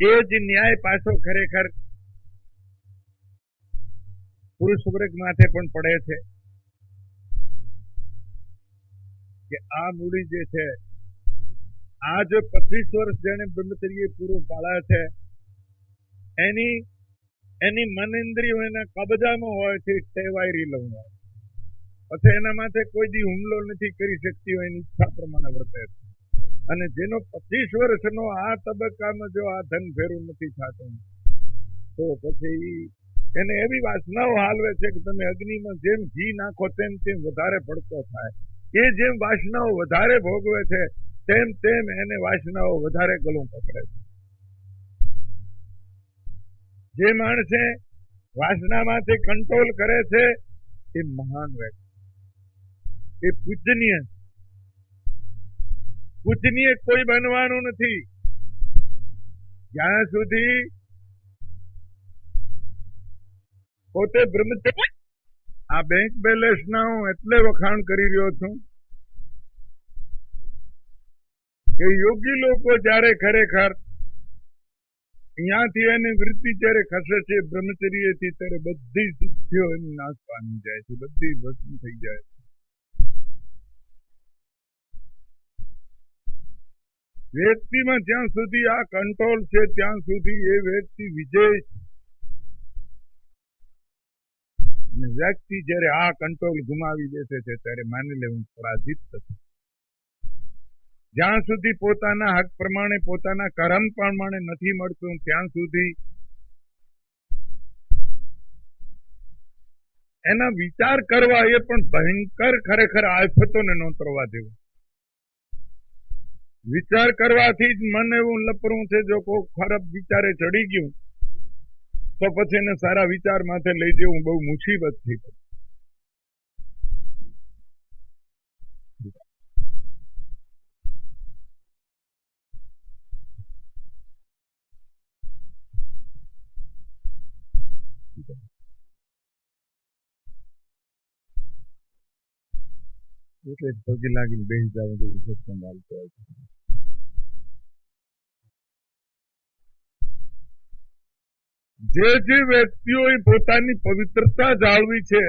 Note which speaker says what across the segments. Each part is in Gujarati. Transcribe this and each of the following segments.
Speaker 1: એ જ ન્યાય પાછો ખરેખર પુરુષ વર્ગ માટે પણ પડે છે કે આ મૂડી જે છે, આ જે પચીસ વર્ષ જેને બ્રહ્મચર્ય પૂરું પાળ્યા છે, એની એની મનેન્દ્રિયો એના કબજામાં હોય છે ટેવાયરી લઉં પછી એના માથે કોઈ દી હુમલો નથી કરી શકતી હોય એની ઈચ્છા પ્રમાણે વર્તે છે. અને જેનો પચીસ વર્ષનો આ તબક્કામાં જો આ ધન ફેરું નથી થતું, તો પછી એને એવી વાસનાઓ હાલવે છે કે તમે અગ્નિમાં જેમ ઘી નાખો તેમ તેમ વધારે ભડકો થાય. એ જેમ વાસનાઓ વધારે ભોગવે છે, તેમ તેમ એને વાસનાઓ વધારે ગળું પકડે છે. જે માણસે વાસનામાંથી કંટ્રોલ કરે છે, એ મહાન વ્યક્તિ. એ પૂજનીય પૂજનીય કોઈ બનવાનું નથી. જ્યાં સુધી પોતે બ્રહ્મચર્ય આ બેંક બેલેન્સ ના હું એટલે વખાણ કરી રહ્યો છું કે યોગી લોકો જયારે ખરેખર અહીંયાથી એની વૃત્તિ જયારે ખસે છે બ્રહ્મચર્યથી, ત્યારે બધી સિદ્ધિઓ એની નાશ પામી જાય છે, બધી ભસ્મ થઈ જાય છે. વ્યક્તિમાં જ્યાં સુધી આ કંટ્રોલ છે, ત્યાં સુધી એ વ્યક્તિ વિજય વ્યક્તિ જયારે આ કંટ્રોલ ગુમાવી બેસે છે, ત્યારે માની લેવું પરાજિત થશે જ્યાં સુધી પોતાના હક પ્રમાણે, પોતાના કર્મ પ્રમાણે નથી મળતું, ત્યાં સુધી એના વિચાર કરવા એ પણ ભયંકર ખરેખર આફતોને નોતરવા દેવું. વિચાર કરવાથી જ મન એવું લપરું છે, જો કોઈ ખરાબ વિચારે ચડી ગયું, તો પછી એને સારા વિચાર માથે લઈ જવું બહુ મુસીબત થઈ એટલે પગે લાગીને બેસી જાવ જે જે વ્યક્તિઓએ પોતાની પવિત્રતા જાળવી છે,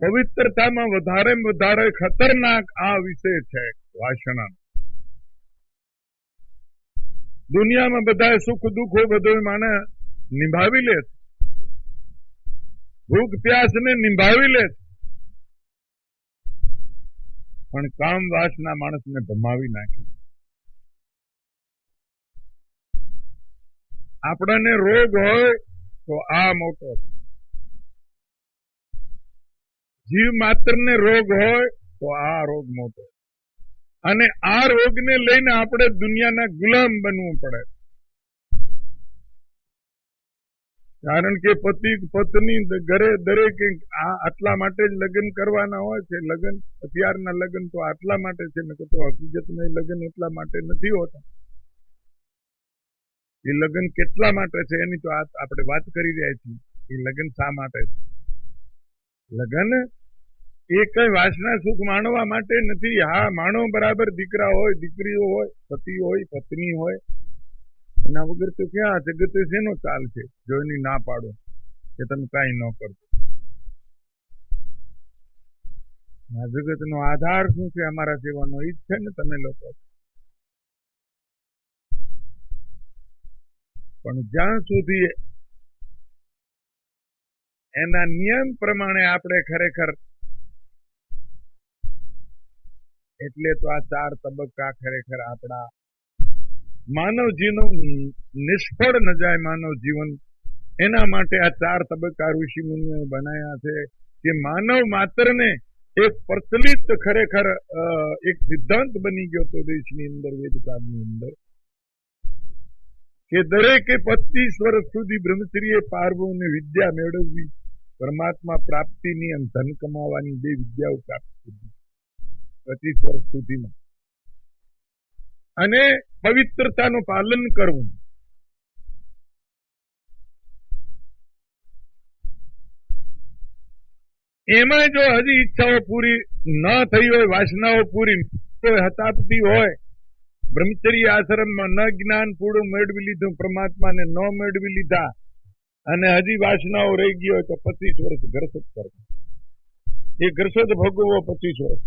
Speaker 1: પવિત્રતામાં વધારે વધારે ખતરનાક આ વિષય છે વાસણા. દુનિયામાં બધા સુખ દુઃખો બધું માને નિભાવી લે ભૂખ પ્યાસને નિભાવી લે પણ કામ વાસના માણસને ભમાવી નાખે. આપણને રોગ હોય તો આ મોટો જીવ માત્રને રોગ હોય તો આ રોગ મોટો અને આ રોગને લઈને આપણે દુનિયાના ગુલામ બનવું પડે કારણ કે પતિ પત્ની ઘરે દરેક આ આટલા માટે જ લગ્ન કરવાના હોય છે. લગ્ન અત્યારના લગ્ન તો આટલા માટે છે ને તો હકીકતમાં લગ્ન એટલા માટે નથી હોતા. એ લગ્ન કેટલા માટે છે એની તો આપણે વાત કરી રહ્યા છીએ. એ લગ્ન શા માટે છે? લગ્ન એ કઈ વાસના સુખ માણવા માટે નથી. હા, માણો બરાબર દીકરા હોય, દીકરીઓ હોય, પતિ હોય, પત્ની હોય. એના વગર તો ક્યાં જગત શેનો ચાલ છે? જો એની ના પાડો, કે તમે કાંઈ ન કરતો આ જગત નો આધાર શું છે? અમારા જીવનનો ઈ જ છે ને તમે લોકો. પણ જ્યાં સુધી એના નિયમ પ્રમાણે આપણે ખરેખર એટલે તો આ ચાર તબક્કા ખરેખર આપણા માનવ નિષ્ફળ ન જાય માનવ જીવન. એના માટે આ ચાર તબક્કા ઋષિ મુનિઓ બનાવ્યા છે કે માનવ માત્રને એક પ્રચલિત ખરેખર એક સિદ્ધાંત બની ગયો તો દેશની અંદર, વેદકાળની અંદર. કે દરેકે પચીસ વર્ષ સુધી બ્રહ્મચર્ય પારવું અને વિદ્યા મેળવવી પરમાત્મા પ્રાપ્તિની અને ધન કમાવાની બે વિદ્યાઓ પ્રાપ્ત કરી. પચીસ વર્ષ સુધીમાં. અને પવિત્રતાનું પાલન કરવું. એમાં જો હજી ઈચ્છાઓ પૂરી ન થઈ હોય, વાસનાઓ પૂરી હતાપતી હોય બ્રહ્મચર્ય આશ્રમમાં ન જ્ઞાન પૂરું મેળવી લીધું, પરમાત્માને ન મેળવી લીધા. અને હજી વાસનાઓ રહી ગયો તો પચીસ વર્ષ ઘરસદ કરવો. એ ઘરસદ ભોગવવો પચીસ વર્ષ.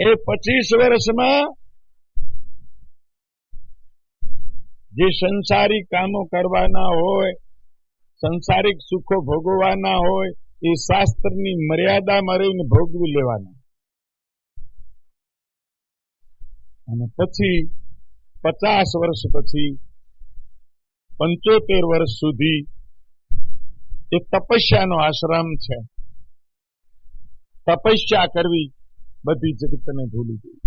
Speaker 1: એ પચીસ વર્ષમાં જે સંસારી કામો કરવાના હોય, સંસારિક સુખો ભોગવવાના હોય એ શાસ્ત્રની મર્યાદામાં રહીને ભોગવી લેવાના. અને પછી પચાસ વર્ષ પછી, પંચોતેર વર્ષ સુધી એ તપસ્યાનો આશ્રમ છે. તપસ્યા કરવી બધી જગતને ભૂલી ગઈ.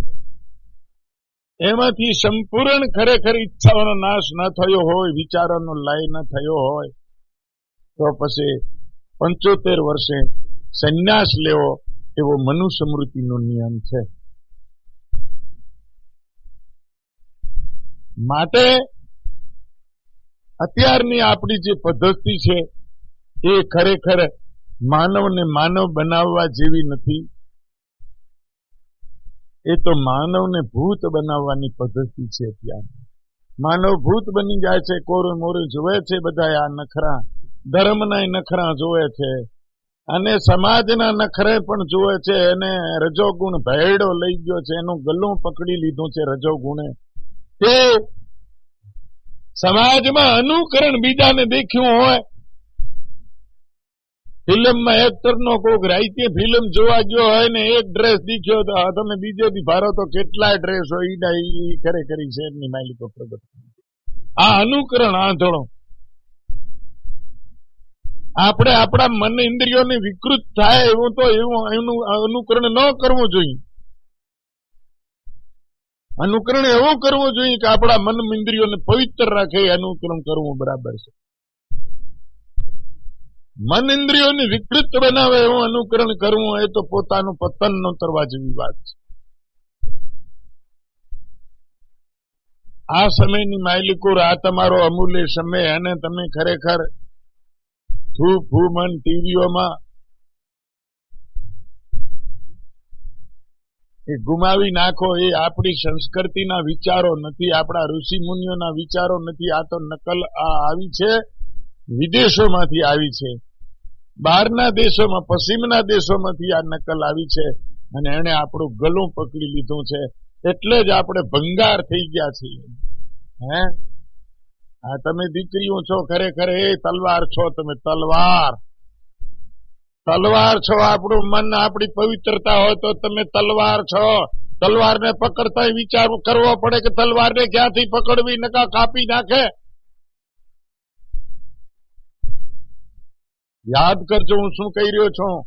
Speaker 1: એમાંથી સંપૂર્ણ ખરેખર ઈચ્છાઓનો નાશ ન થયો હોય, વિચારોનો લય ન થયો હોય, તો પછી પંચોતેર વર્ષે સંન્યાસ લેવો એવો મનુસ્મૃતિનો નિયમ છે. માટે અત્યારની આપણી જે પદ્ધતિ છે એ ખરેખર માનવને માનવ બનાવવા જેવી નથી. એ તો માનવને ભૂત બનાવવાની પદ્ધતિ છે અત્યારની. માનવ ભૂત બની જાય છે, કોરો મોરે જોવે છે બધા આ નખરા. ધર્મના નખરા જોવે છે. અને સમાજના નખરે પણ જોવે છે. એને રજોગુણ ભેડો લઈ ગયો છે. એનું ગલું પકડી લીધું છે રજોગુણે. તે સમાજમાં અનુકરણ બીજાને દેખ્યું હોય. ફિલ્મમાં એક્ટરનો કોક રાઈતે ફિલ્મ જોવા ગયો હોય ને એક ડ્રેસ દીખ્યો તો તમે બીજે દી ભારો તો કેટલાય ડ્રેસ હોય ઈડા, ઈ ખરે કરી શહેરની માલિકો પ્રગટ આ અનુકરણ આંધળો. આપણે આપણા મન ઇન્દ્રિયોને વિકૃત થાય એવું તો એવું અનુકરણ ન કરવું જોઈએ. અનુકરણ એવું કરવું જોઈએ કે આપણા મન ઇન્દ્રિયોને પવિત્ર રાખે અનુકરણ કરવું બરાબર છે. મન ઇન્દ્રિયોને વિકૃત બનાવે એવું અનુકરણ કરવું એ તો પોતાનું પતન ન કરવા જેવી વાત છે. આ સમયની માલિકો આ તમારો અમૂલ્ય સમય અને તમે ખરેખર થૂ ફૂમન ટીવીઓમાં એ ગુમાવી નાખો એ આપણી સંસ્કૃતિના વિચારો નથી, આપણા ઋષિ મુનિઓના વિચારો નથી. આ તો નકલ આ આવી છે, વિદેશોમાંથી આવી છે. બહારના દેશોમાં, પશ્ચિમના દેશોમાંથી આ નકલ આવી છે અને એને આપણું ગલું પકડી લીધું છે. એટલે જ આપણે ભંગાર થઈ ગયા છીએ. હે? આ તમે દીકરીઓ છો, ખરેખર એ તલવાર છો તમે, તલવાર. તલવાર છો, આપણું મન આપણી પવિત્રતા હોય તો તમે તલવાર છો. તલવારને પકડતા વિચાર કરવો પડે કે તલવારને ક્યાંથી પકડવી, નકા કાપી નાખે? યાદ કરજો, હું શું કહી રહ્યો છું?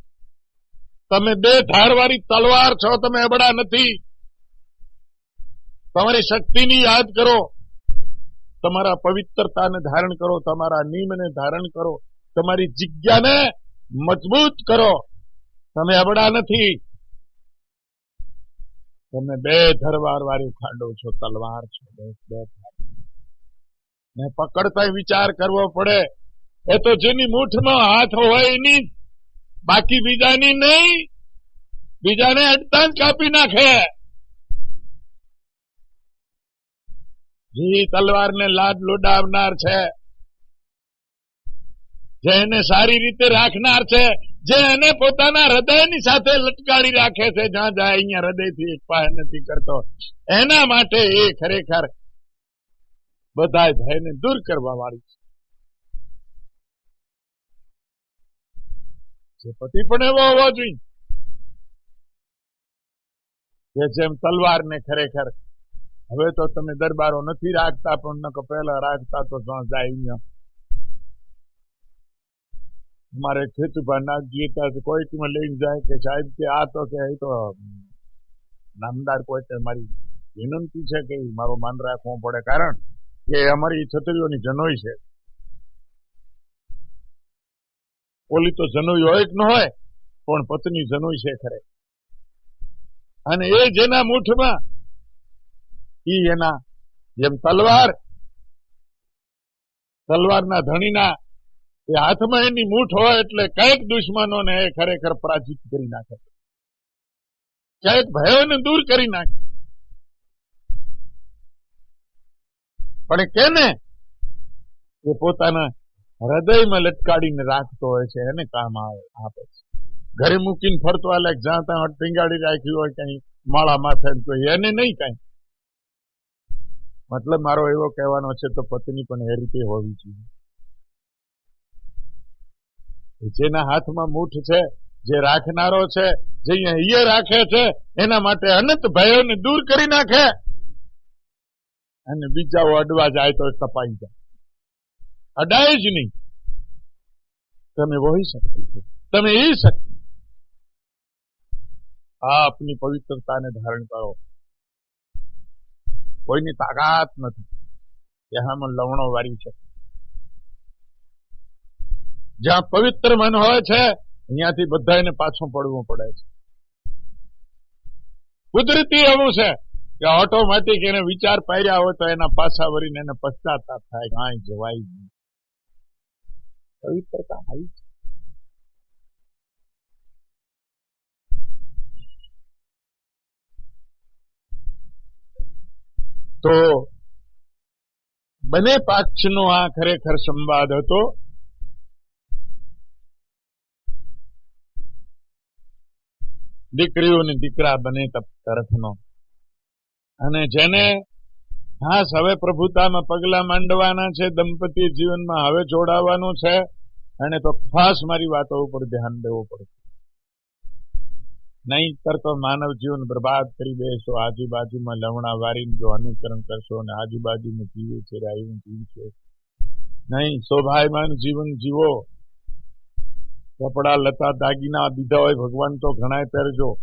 Speaker 1: તમે બે ધારવાળી તલવાર છો, તમે અબડા નથી. તમારી શક્તિની યાદ કરો. તમારા પવિત્રતાને ધારણ કરો, તમારા નિયમને ધારણ કરો, તમારી જિજ્ઞાને મજબૂત કરો. તમે અબડા નથી. તમે બે ધરવાર વાળી ખાંડો છો, તલવાર છો બે ને પકડતા વિચાર કરવો પડે. એ તો જેની મૂઠમાં હાથ હોય એની, બાકી બીજાની નહીં. બીજાને અડતાન કાપી નાખે. જે, તલવારને લાદ લોડાવનાર છે. જે એને સારી રીતે રાખનાર છે, જે એને પોતાના હૃદયની સાથે લટકાડી રાખે છે, જ્યાં જાય અહીંયા હૃદયથી એક પાય નથી કરતો. એના માટે એ ખરેખર બધા ભયને દૂર કરવા વાળી છે. પતિ પણ એવો હોવો જોઈએ. કે જેમ તલવારને ખરેખર હવે તો તમે દરબારો નથી રાખતા, પણ નકો પહેલા રાખતા તો જાય અમારે ખેતુભા નાગજી હતા કોઈકમાં લઈને જાય કે સાહેબ કે આ તો કે તો નામદાર કોઈ મારી વિનંતી છે કે મારો માન રાખવો પડે, કારણ કે અમારી છત્રીઓની જનોઈ છે. ઓલી તો જનોઈ હોય કે ન હોય, પણ પત્ની જનોઈ છે ખરે. અને એ જેના મૂઠમાં ઈ એના, જેમ તલવાર, તલવારના ધણીના, એ હાથમાં એની મૂઠ હોય એટલે કંઈક દુશ્મનોને એ ખરેખર પરાજિત કરી નાખે. ક્યારેક ભયોને દૂર કરી નાખે. પણ કેને? એ પોતાના હૃદયમાં લટકાડીને રાખતો હોય છે, એને કામ આવે, આપે છે. ઘરે મૂકીને ફરતો આલે જ્યાં ત્યાં ટીંગાડી રાખ્યું હોય કઈ માળા માથે એને નહીં કઈ. મતલબ મારો એવો કહેવાનો છે, તો પત્ની પણ એ રીતે હોવી જોઈએ. જેના હાથમાં મૂઠ છે, જે રાખનારો છે, જે અહીંયા રાખે છે, એના માટે અનંત ભયોને દૂર કરી નાખે. અને બીજાઓ અડવા જાય તો તપાઈ જાય. અડાય જ નહીં. તમે વહી શકો તમે એ શક્તિ આ આપની પવિત્રતાને ધારણ કરો. કોઈની તાકાત નથી. આમાં લવણો વારી છે. જ્યાં પવિત્ર મન હોય છે અહીંયાથી બધાને પાછું પડવું પડે છે. કુદરતી એવું છે કે ઓટોમેટિક એને વિચાર પાડ્યા હોય તો એના પાછા વળીને એને પશ્ચાતાપ થાય કાંઈ જવાય નહીં. પવિત્રતા આવી છે તો બંને પક્ષનો આ ખરેખર સંવાદ હતો. દીકરીઓ ને દીકરા બને તરફનો. અને જેને ખાસ હવે પ્રભુતામાં પગલા માંડવાના છે દંપતી જીવનમાં હવે જોડાવાનું છે અને તો ખાસ મારી વાતો ઉપર ધ્યાન દેવું પડશે. નહીતર તો માનવ જીવન બરબાદ કરી દેશો. આજુબાજુમાં લવણા વારીને જો અનુકરણ કરશો અને આજુબાજુમાં જીવે છે રાયું જીવશો નહીં શોભાયમાન જીવન જીવો. કપડા લતા દાગીના દીધા હોય, ભગવાન તો ઘણા પહેરજો.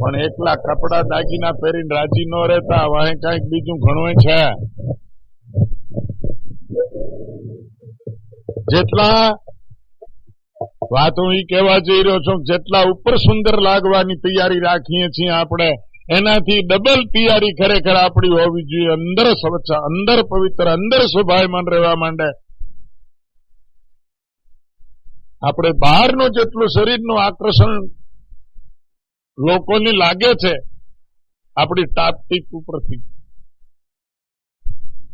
Speaker 1: પણ એકલા કપડા દાગીના પહેરીને રાજી ન રહેતા વાય કંઈક બીજું ઘણું છે. જેટલા વાત હું કહેવા જઈ રહ્યો છું, જેટલા ઉપર સુંદર લાગવાની તૈયારી રાખીએ છીએ આપણે, એનાથી ડબલ તૈયારી ખરેખર આપણી હોવી જોઈએ. અંદર સ્વચ્છ, અંદર પવિત્ર, અંદર સ્વભાયમાન રહેવા માંડે. આપણે બહારનું જેટલું શરીરનું આકર્ષણ લોકોને લાગે છે, આપણી ટાપટીપ ઉપરથી.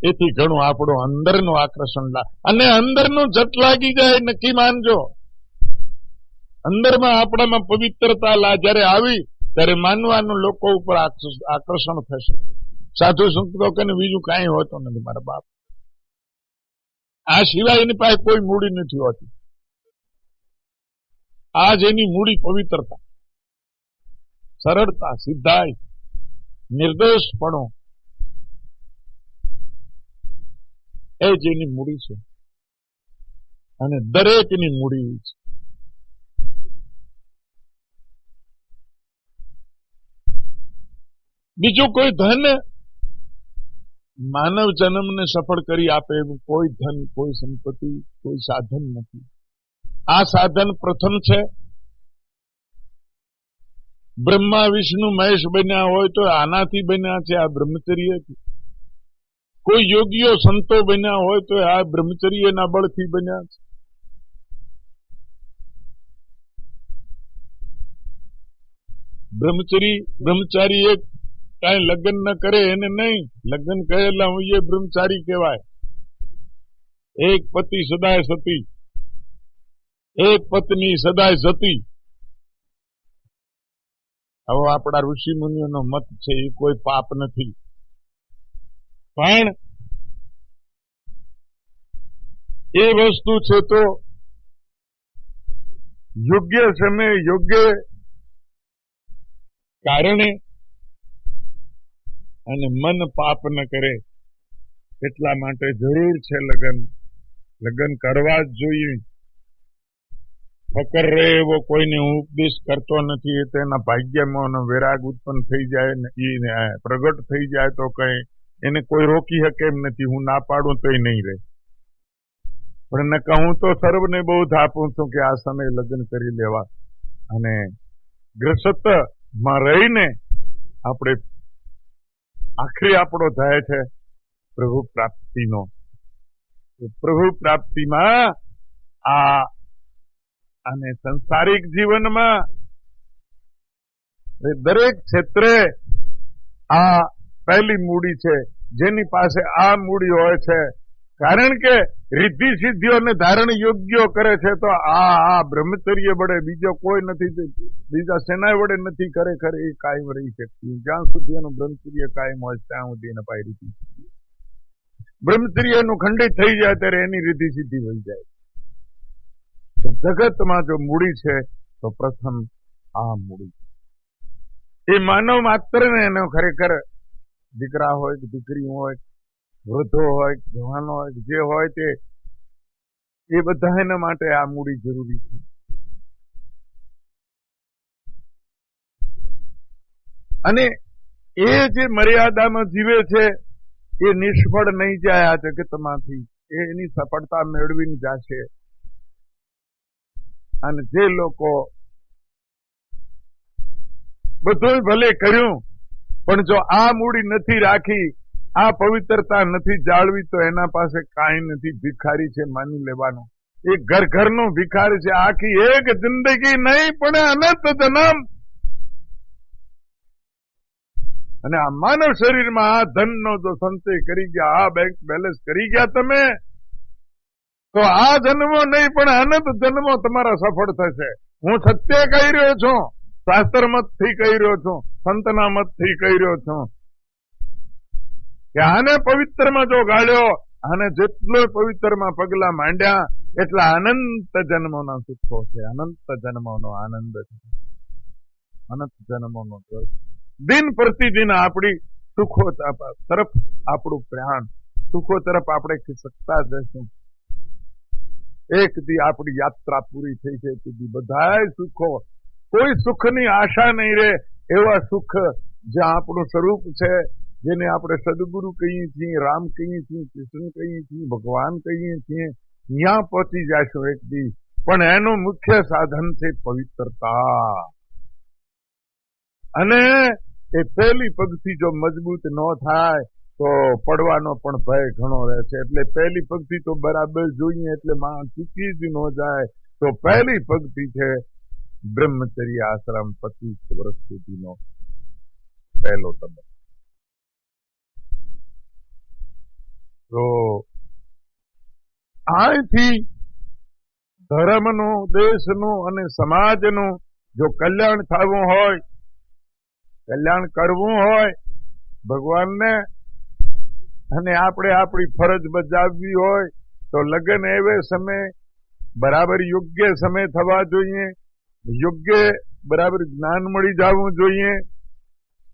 Speaker 1: એથી ઘણું આપણું અંદરનું આકર્ષણ લાગે અને અંદરનું જટ લાગી જાય, નક્કી માનજો. અંદરમાં આપણામાં પવિત્રતા જયારે આવી, ત્યારે માનવાનું લોકો ઉપર આકર્ષણ થશે. સાધુ સંતો કે બીજું કાંઈ હોતું નથી, મારા બાપ. આ સિવાય એની પાસે કોઈ મૂડી નથી હોતી. આજ એની મૂડી પવિત્રતા. સરળતા સિદ્ધાય નિર્દોષપણો. એ જેની મૂડી છે. અને દરેકની મૂડી છે. બીજું કોઈ ધન? માનવ જન્મને સફળ કરી આપે એવું કોઈ ધન, કોઈ સંપત્તિ, કોઈ સાધન નથી. આ સાધન પ્રથમ છે. બ્રહ્મા, વિષ્ણુ, મહેશ બન્યા હોય તો આનાથી બન્યા છે, આ બ્રહ્મચર્યથી કોઈ યોગીઓ, સંતો બન્યા હોય તો આ બ્રહ્મચર્યના બળથી બન્યા છે. બ્રહ્મચરી, બ્રહ્મચારી એક કાંઈ લગ્ન ન કરે એને નહીં. લગ્ન કરેલા હું એ બ્રહ્મચારી કહેવાય. એક પતિ સદાય સતી. એક પત્ની સદાય સતી હવે આપણા ઋષિ મુનિઓનો મત છે, એ કોઈ પાપ નથી. પણ એ વસ્તુ છે તો યોગ્ય સમયે યોગ્ય કારણે અને મન પાપ ન કરે એટલા માટે જરૂર છે લગ્ન. લગ્ન કરવા જ જોઈએ. ફકર રહે એવો કોઈને હું ઉપદેશ કરતો નથી, એ તેના ભાગ્યમાં વૈરાગ ઉત્પન્ન થઈ જાય ને એ પ્રગટ થઈ જાય તો કઈ. એને કોઈ રોકી શકે એમ નથી, હું ના પાડું તો નહીં રહે. પણ નકા હું તો સર્વને બહુ થાપું છું કે આ સમયે લગ્ન કરી લેવા. અને ગ્રસતમાં રહીને આપણે આખરી આપણો થાય છે પ્રભુ પ્રાપ્તિનો. પ્રભુ પ્રાપ્તિમાં આ અને સંસારિક જીવનમાં દરેક ક્ષેત્રે આ પહેલી મૂડી છે. જેની પાસે આ મૂડી હોય છે કારણ કે રિદ્ધિ સિદ્ધિઓને ધારણ યોગ્ય કરે છે, તો આ આ બ્રહ્મચર્ય વડે બીજો કોઈ નથી, બીજા સેના વડે નથી ખરેખર એ કાયમ રહી શકતી. જ્યાં સુધી એનું બ્રહ્મચર્ય કાયમ હોય ત્યાં સુધી એને પાય રીતિ સિદ્ધિ. બ્રહ્મચર્યનું ખંડિત થઈ જાય, ત્યારે એની રીતિ સિદ્ધિ વહી જાય. જગતમાં જો મૂડી છે, તો પ્રથમ આ મૂડી. એ માનવ માત્ર ને એનો ખરેખર દીકરા હોય કે દીકરી હોય વૃદ્ધો હોય, જવાનો હોય, જે હોય તે, એ બધા એના માટે આ મૂડી જરૂરી છે. અને એ જે મર્યાદામાં જીવે છે, એ નિષ્ફળ નહીં જાય આ જગતમાંથી એની સફળતા મેળવીને જશે. અને જે લોકો બધું ભલે કર્યું, પણ જો આ મૂડી નથી રાખી આ પવિત્રતા નથી જાળવી તો એના પાસે કાંઈ નથી, ભિખારી છે માની લેવાનો. એ ઘર ઘરનો ભિખારી છે, આખી એક જિંદગી નહીં, પણ અનંત જન્મ. અને આ માનવ શરીરમાં આ ધનનો જો સંચય કરી ગયા, આ બેંક બેલેન્સ કરી ગયા તમે, તો આ જન્મો નહીં, પણ અનંત જન્મો તમારા સફળ થશે. હું સત્ય કહી રહ્યો છું શાસ્ત્ર મતથી કહી રહ્યો છું, સંતના મતથી કહી રહ્યો છું. કે આને પવિત્રમાં જો ગાળ્યો, આને જેટલો પવિત્રમાં પગલા માંડ્યા, એટલા અનંત જન્મોના સુખો છે. અનંત જન્મોનો આનંદ છે. અનંત જન્મોનો. દિન પ્રતિદિન આપણી સુખો તરફ આપણું પ્રયાણ સુખો તરફ આપણે ખિસકતા જશું એક દી આપણી યાત્રા પૂરી થઈ છે તેથી બધાય સુખો. કોઈ સુખની આશા નહીં રહે એવા સુખ જ્યાં આપણું સ્વરૂપ છે. જેને આપણે સદગુરુ કહીએ છીએ, રામ કહીએ છીએ, કૃષ્ણ કહીએ છીએ, ભગવાન કહીએ છીએ ત્યાં પહોંચી જશો એક પણ એનું મુખ્ય સાધન છે પવિત્રતા. અને એ પહેલી પગથી જો મજબૂત ન થાય, તો પડવાનો પણ ભય ઘણો રહે છે. એટલે પહેલી પગથી તો બરાબર જોઈએ, એટલે માં ચૂકી જ ન જાય. તો પહેલી પગથી છે બ્રહ્મચર્ય આશ્રમ પચીસ વર્ષ સુધીનો પહેલો તબક્કો. તો અહીંથી ધર્મનું, દેશનું અને સમાજનું જો કલ્યાણ થવું હોય, કલ્યાણ કરવું હોય, ભગવાનને અને આપણે આપણી ફરજ બજાવવી હોય, તો લગ્ન એવે સમય બરાબર યોગ્ય સમય થવા જોઈએ, યોગ્ય બરાબર જ્ઞાન મળી જવું જોઈએ,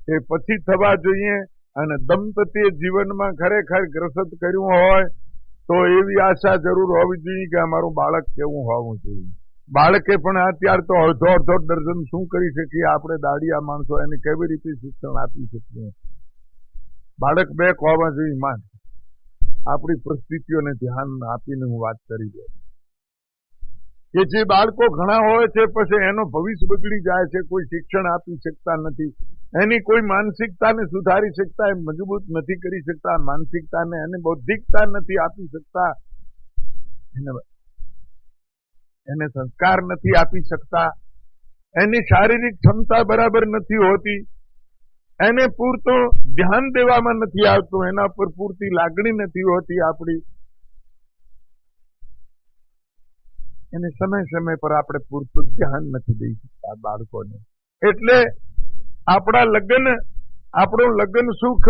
Speaker 1: એ પછી થવા જોઈએ અને દંપતી જીવનમાં ખરેખર ગ્રસત કર્યું હોય, તો એવી આશા જરૂર હોવી જોઈએ કે અમારું બાળક કેવું હોવું જોઈએ. બાળકે પણ અત્યારે તો અડધો અડધો દર્જન શું કરી શકીએ? આપણે દાડિયા માણસો એને કેવી રીતે શિક્ષણ આપી શકીએ? બાળક બે હોવા જોઈએ માન આપણી પરિસ્થિતિઓને ધ્યાન આપીને હું વાત કરી દઉં. કે જે બાળકો ઘણા હોય છે, પછી એનો ભવિષ્ય બગડી જાય છે, કોઈ શિક્ષણ આપી શકતા નથી. એની કોઈ માનસિકતાને સુધારી શકતા, એ મજબૂત નથી કરી શકતા માનસિકતાને એને બૌદ્ધિકતા નથી આપી શકતા. એને એને સંસ્કાર નથી આપી શકતા. એની શારીરિક ક્ષમતા બરાબર નથી હોતી. એને પૂરતું ધ્યાન દેવામાં નથી આવતું. એના પર પૂરતી લાગણી નથી હોતી આપણી. એને સમય સમય પર આપણે પૂરતું ધ્યાન નથી દઈ શકતા બાળકોને. એટલે આપણા લગ્ન, આપણું લગ્ન સુખ,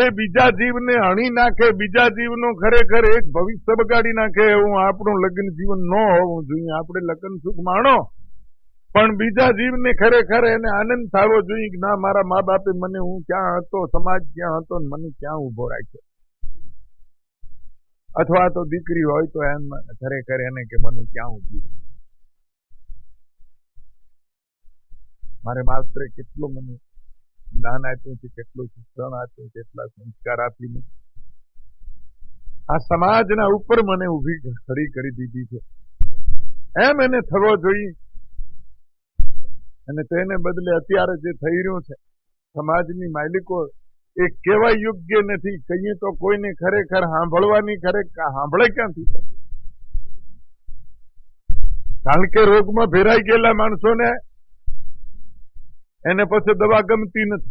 Speaker 1: એ બીજા જીવને હણી નાખે, બીજા જીવનો ખરેખર એક ભવિષ્ય બગાડી નાખે એવું આપણું લગ્ન જીવન ન હોવું જોઈએ. આપણે લગ્ન સુખ માણો. પણ બીજા જીવને ખરેખર એને આનંદ થવો જોઈએ કે ના, મારા મા બાપે મને હું ક્યાં હતો, સમાજ ક્યાં હતો ને મને ક્યાં ઊભો રાખ્યો. અથવા તો દીકરી હોય તો એમ ખરેખર એને કે મને ક્યાં ઊભી મારે માત્ર કેટલું મને જ્ઞાન આપ્યું છે, કેટલું શિક્ષણ આપ્યું કેટલા સંસ્કાર આપીને આ સમાજના ઉપર મને ઊભી ખડી કરી દીધી છે. એમ એને થવો જોઈએ. અને તેને બદલે અત્યારે જે થઈ રહ્યું છે, સમાજની માલિકો, એ કેવા યોગ્ય નથી. કહીએ તો કોઈને ખરેખર સાંભળવાની ખરેખર સાંભળે ક્યાંથી? કારણ કે રોગમાં ભેરાઈ ગયેલા માણસોને એને પછી દવા ગમતી નથી.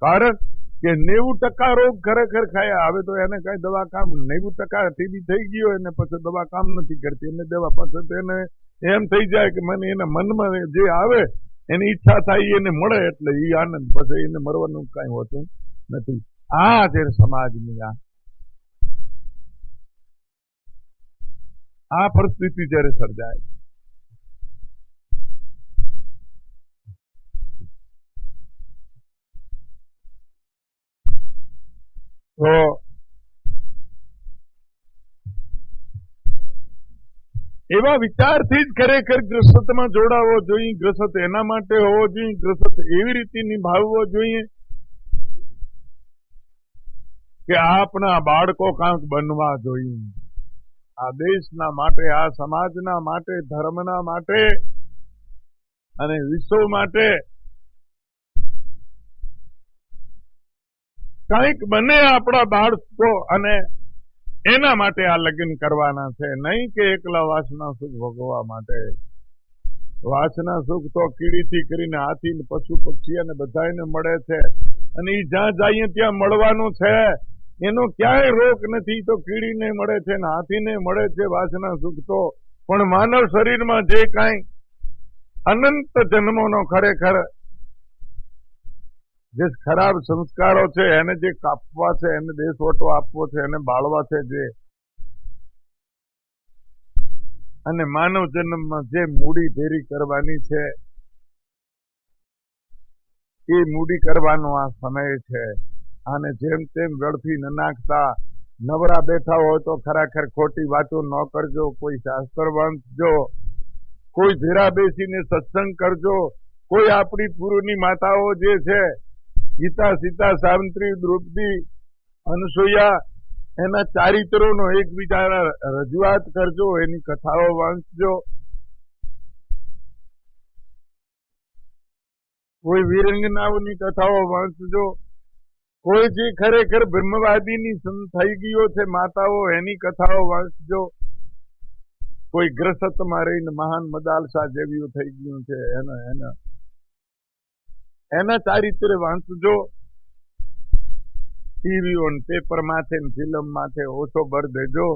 Speaker 1: કારણ કે નેવું ટકા રોગ ખરેખર ખાયા. હવે તો એને કઈ દવા કામ નેવું ટકા ટીબી થઈ ગયો, એને પછી દવા કામ નથી કરતી. એને દવા પછી એને એમ થઈ જાય કે મને એના મનમાં જે આવે, એની ઈચ્છા થાય, એને મળે એટલે એ આનંદ. પછી એને મરવાનું કઈ હોતું નથી. આ છે સમાજની આ. આ પરિસ્થિતિ જ્યારે સર્જાય. તો એવા વિચારથી જ ખરેખર ગ્રસતમાં જોડાવો જોઈએ, ગ્રસત એના માટે હોવો જોઈએ, ગ્રસત એવી રીતે નિભાવવો જોઈએ કે આપણા બાળકો કાંક બનવા જોઈએ. આ દેશના માટે, આ સમાજના માટે, ધર્મના માટે અને વિશ્વ માટે કંઈક બને આપણા બાળકો અને એના માટે આ લગ્ન કરવાના છે. નહીં કે એકલા વાસના સુખ ભોગવવા માટે. વાસના સુખ તો કીડીથી કરીને હાથી પશુ પક્ષી અને બધાને મળે છે. અને એ જ્યાં જઈએ ત્યાં મળવાનું છે. એનો ક્યાંય રોક નથી, તો કીડીને મળે છે ને હાથીને મળે છે વાસના સુખ તો. પણ માનવ શરીરમાં જે કાંઈ અનંત જન્મોનો ખરેખર જે ખરાબ સંસ્કારો છે, એને જે કાપવા છે, એને દેશવટો આપવો છે, એને બાળવા છે જે. અને માનવ જન્મમાં જે મૂડી ભેરી કરવાની છે, એ મૂડી કરવાનો આ સમય છે. અને જેમ તેમ વેડફી ન નાખતા. નવરા બેઠા હોય તો ખરેખર ખોટી વાતો ન કરજો. કોઈ શાસ્ત્ર વાંચજો. કોઈ ધીરા બેસીને સત્સંગ કરજો. કોઈ આપણી પૂર્વની માતાઓ જે છે ગીતા, સીતા, સાવિત્રી, દ્રૌપદી, અનસુયા, એના ચારિત્રોનો એકબીજાના રજૂઆત કરજો, એની કથાઓ વાંચજો. કોઈ વિરંગનાઓની કથાઓ વાંચજો. કોઈ જે ખરેખર બ્રહ્મવાદીની થઈ ગયો છે, માતાઓ, એની કથાઓ વાંચજો. કોઈ ગ્રસતમાં રહીને મહાન મદાલસા જેવી થઈ ગયું છે, એના એના. એના ચારિત્ર વાંચજો. ટીવીઓ પેપર માથે ફિલ્મ માથે ઓછો ભર દેજો.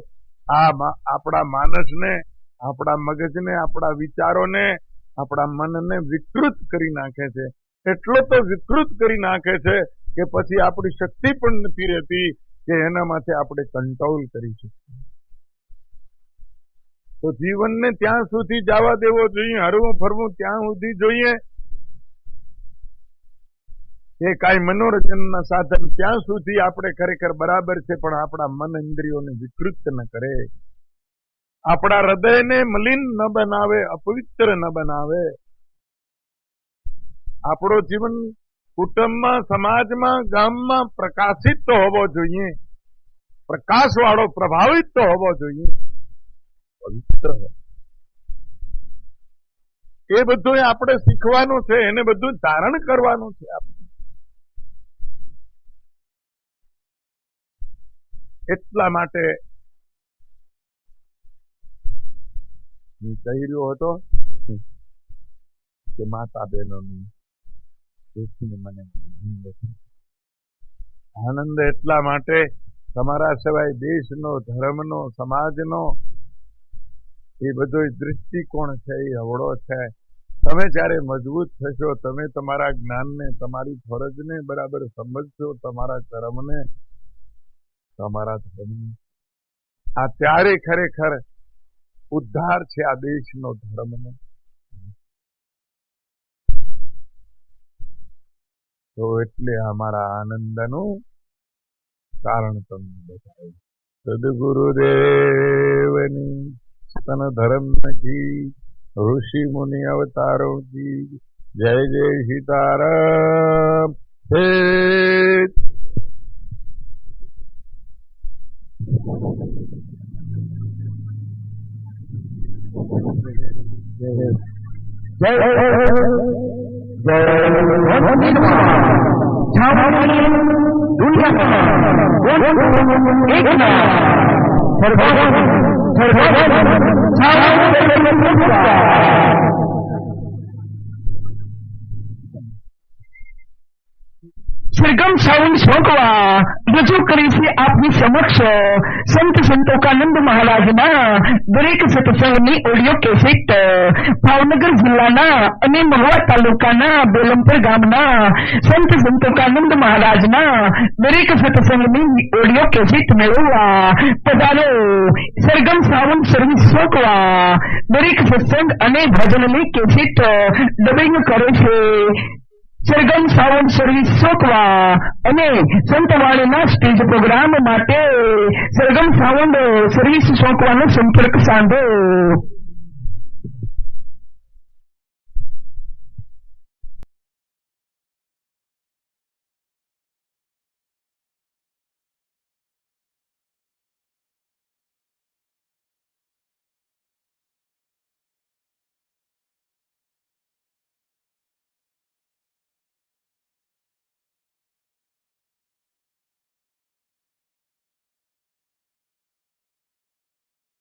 Speaker 1: આ આપણા માનસને, આપણા મગજને, આપણા વિચારોને, આપણા મનને વિકૃત કરી નાખે છે. એટલો તો વિકૃત કરી નાખે છે કે પછી આપણી શક્તિ પણ નથી રહેતી કે એના માથે આપણે કંટ્રોલ કરી શકીએ. તો જીવનને ત્યાં સુધી જવા દેવો જોઈએ, હરવું ફરવું ત્યાં સુધી જોઈએ. એ કાંઈ મનોરંજનના સાધન ત્યાં સુધી આપણે ખરેખર બરાબર છે, પણ આપણા મન ઇન્દ્રિયોને વિકૃત ન કરે. આપણા હૃદયને મલિન ન બનાવે, અપવિત્ર ન બનાવે. આપણો જીવન કુટુંબમાં, સમાજમાં, ગામમાં પ્રકાશિત તો હોવો જોઈએ. પ્રકાશ વાળો પ્રભાવિત તો હોવો જોઈએ. પવિત્ર એ બધું આપણે શીખવાનું છે, એને બધું ધારણ કરવાનું છે આપણે. એટલા માટે હું કહી રહ્યો હતો કે માતા બહેનોની મને આનંદ એટલા માટે તમારા સિવાય દેશનો, ધર્મનો, સમાજનો એ બધો દૃષ્ટિકોણ છે, એ અવળો છે. તમે જ્યારે મજબૂત થશો, તમે તમારા જ્ઞાનને, તમારી ફરજને બરાબર સમજશો, તમારા કર્મને તમારા ધર્મની. આ ત્યારે ખરેખર ઉદ્ધાર છે આ દેશનો ધર્મનો. તો એટલે અમારા આનંદનું કારણ તમને બતાવ્યું સદગુરુદેવની તન ધર્મ કી ઋષિ મુનિ અવતારો કી જય જય સીતારામ. હે
Speaker 2: rồi nó biết mà sao không biết đúng là muốn ít mà thời đó thời sao không biết Sargam sound શોકવા. રજૂ કરી છે આપની સમક્ષ. સંત સંતોકાનંદ મહારાજના દરેક સત્સંગની ઓડિયો કેસેટ. ભાવનગર જિલ્લાના અને મહુવા તાલુકાના બેલમપર ગામના સંત સંતોકાનંદ મહારાજના દરેક સત્સંગની ઓડિયો કેસેટ મેળવવા. પધારો. સરગમ સાવન સર્વિસ શોકવા. દરેક સત્સંગ અને ભજનની કેસેટ ડબિંગ કરે છે. સરગમ સાવન સર્વિસ સોકવા અને સંતવાણીના સ્ટેજ પ્રોગ્રામ માટે સરગમ સાવન સર્વિસ શોકવાનો સંપર્ક સાંધો.